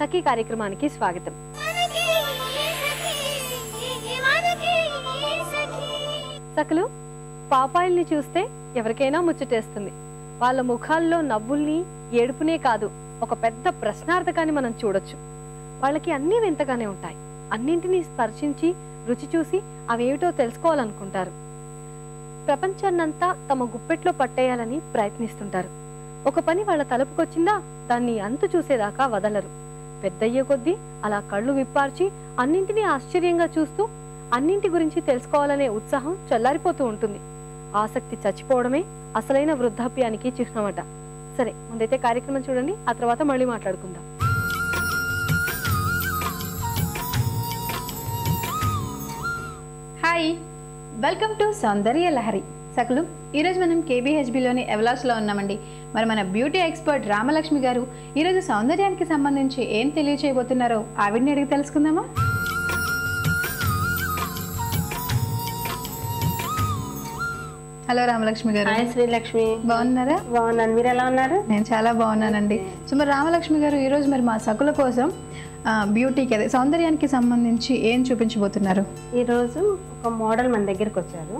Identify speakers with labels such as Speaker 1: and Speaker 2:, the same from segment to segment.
Speaker 1: సఖీ కార్యక్రమానికి స్వాగతం. సఖలు పాపాయిల్ని చూస్తే ఎవరికైనా ముచ్చటేస్తుంది. వాళ్ళ ముఖాల్లో నవ్వుల్ని ఏడుపునే కాదు ఒక పెద్ద ప్రశ్నార్థకాన్ని మనం చూడొచ్చు. వాళ్ళకి అన్నీ వింతగానే ఉంటాయి. అన్నింటినీ స్పర్శించి రుచి చూసి అవేమిటో తెలుసుకోవాలనుకుంటారు. ప్రపంచాన్నంతా తమ గుప్పెట్లో పట్టేయాలని ప్రయత్నిస్తుంటారు. ఒక పని వాళ్ళ తలుపుకొచ్చిందా దాన్ని అంతు చూసేదాకా వదలరు. పెద్దయ్యే కొద్దీ అలా కళ్ళు విప్పార్చి అన్నింటినీ ఆశ్చర్యంగా చూస్తూ అన్నింటి గురించి తెలుసుకోవాలనే ఉత్సాహం చల్లారిపోతూ ఉంటుంది. ఆసక్తి చచ్చిపోవడమే అసలైన వృద్ధాప్యానికి చిహ్నమట. సరే ముందైతే కార్యక్రమం చూడండి ఆ తర్వాత మళ్ళీ మాట్లాడుకుందాం.
Speaker 2: Hi welcome to Soundarya Lahari. సకలు ఈరోజు మనం కేబీహెచ్బిలోని ఎవలాస్లో ఉన్నామండి. మరి మన బ్యూటీ ఎక్స్పర్ట్ రామలక్ష్మి గారు ఈరోజు సౌందర్యానికి సంబంధించి ఏం తెలియచేయబోతున్నారో ఆవిడని అడిగి తెలుసుకుందామా? హలో రామలక్ష్మి గారు.
Speaker 3: హాయ్ శ్రీలక్ష్మి.
Speaker 2: బాగున్నారా?
Speaker 3: బాగున్నాను. మీరు ఎలా ఉన్నారు?
Speaker 2: నేను చాలా బాగున్నానండి. సో మరి రామలక్ష్మి గారు ఈరోజు మరి మా సకుల కోసం బ్యూటీకి అదే సౌందర్యానికి సంబంధించి ఏం చూపించబోతున్నారు?
Speaker 3: ఈరోజు ఒక మోడల్ మన దగ్గరికి వచ్చారు.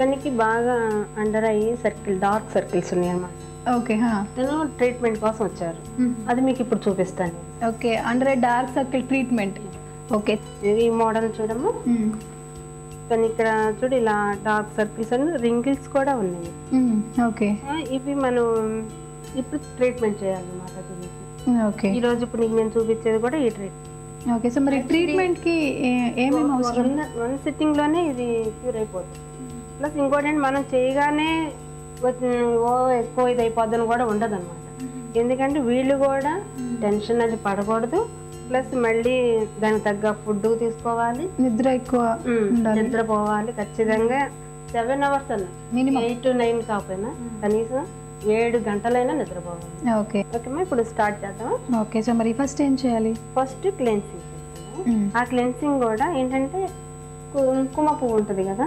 Speaker 3: తనకి బాగా అండర్ అయ్యి సర్కిల్ డార్క్ సర్కిల్స్ ఉన్నాయి అన్నమాట
Speaker 2: ఓకే
Speaker 3: తను ట్రీట్మెంట్ కోసం వచ్చారు. అది మీకు ఇప్పుడు చూపిస్తాను.
Speaker 2: Okay under dark circle treatment okay.
Speaker 3: ఈ మోడల్ చూడము కానీ ఇక్కడ చూడు ఇలా డార్క్ సర్కిల్స్ అని రింగిల్స్ కూడా ఉన్నాయి.
Speaker 2: ఓకే.
Speaker 3: ఇవి మనం ఇప్పుడు ట్రీట్మెంట్ చేయాలన్నమాట దీనికి.
Speaker 2: ఓకే.
Speaker 3: ఈ రోజు ఇప్పుడు నీకు నేను చూపించేది కూడా ఈ ట్రీట్మెంట్
Speaker 2: ఓకే సో మరి ట్రీట్మెంట్కి ఏమేమి అవసరం?
Speaker 3: వన్ సిట్టింగ్లోనే ఇది క్యూర్ అయిపోతుంది. ప్లస్ ఇంకోటి మనం చేయగానే ఓ ఎక్కువ ఇది అయిపోద్దని కూడా ఉండదు అనమాట ఎందుకంటే వీళ్ళు కూడా టెన్షన్ అది పడకూడదు. ప్లస్ మళ్ళీ దానికి తగ్గ ఫుడ్ తీసుకోవాలి.
Speaker 2: నిద్ర ఎక్కువ.
Speaker 3: నిద్రపోవాలి ఖచ్చితంగా. సెవెన్ అవర్స్ అన్న.
Speaker 2: మినిమం.
Speaker 3: ఎయిట్ టు నైన్ కాకపోయినా కనీసం ఏడు గంటలైనా నిద్రపోవాలి.
Speaker 2: ఓకే.
Speaker 3: ఓకేమా ఇప్పుడు స్టార్ట్ చేద్దాం
Speaker 2: ఓకే సో మరి ఫస్ట్ ఏం చేయాలి?
Speaker 3: ఫస్ట్ క్లెన్సింగ్ ఆ క్లెన్సింగ్ కూడా ఏంటంటే కుంకుమ పువ్వు ఉంటుంది కదా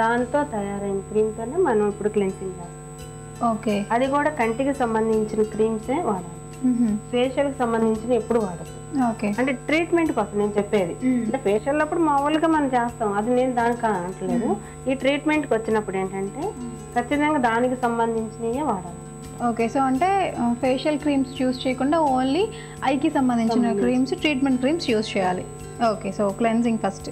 Speaker 3: దాంతో తయారైన క్రీమ్తోనే మనం ఇప్పుడు క్లెన్సింగ్ చేస్తాం.
Speaker 2: ఓకే.
Speaker 3: అది కూడా కంటికి సంబంధించిన క్రీమ్సే వాడాలి. ఫేషియల్కి సంబంధించిన ఎప్పుడు వాడదు.
Speaker 2: ఓకే.
Speaker 3: అంటే ట్రీట్మెంట్ కోసం నేను చెప్పేది. అంటే ఫేషియల్ అప్పుడు మామూలుగా మనం చేస్తాం. అది నేను దానికి అనట్లేదు ఈ ట్రీట్మెంట్కి వచ్చినప్పుడు ఏంటంటే ఖచ్చితంగా దానికి సంబంధించినవే వాడాలి.
Speaker 2: ఓకే. సో అంటే ఫేషియల్ క్రీమ్స్ యూస్ చేయకుండా ఓన్లీ ఐకి సంబంధించిన క్రీమ్స్ ట్రీట్మెంట్ క్రీమ్స్ యూస్ చేయాలి. ఓకే. So cleansing first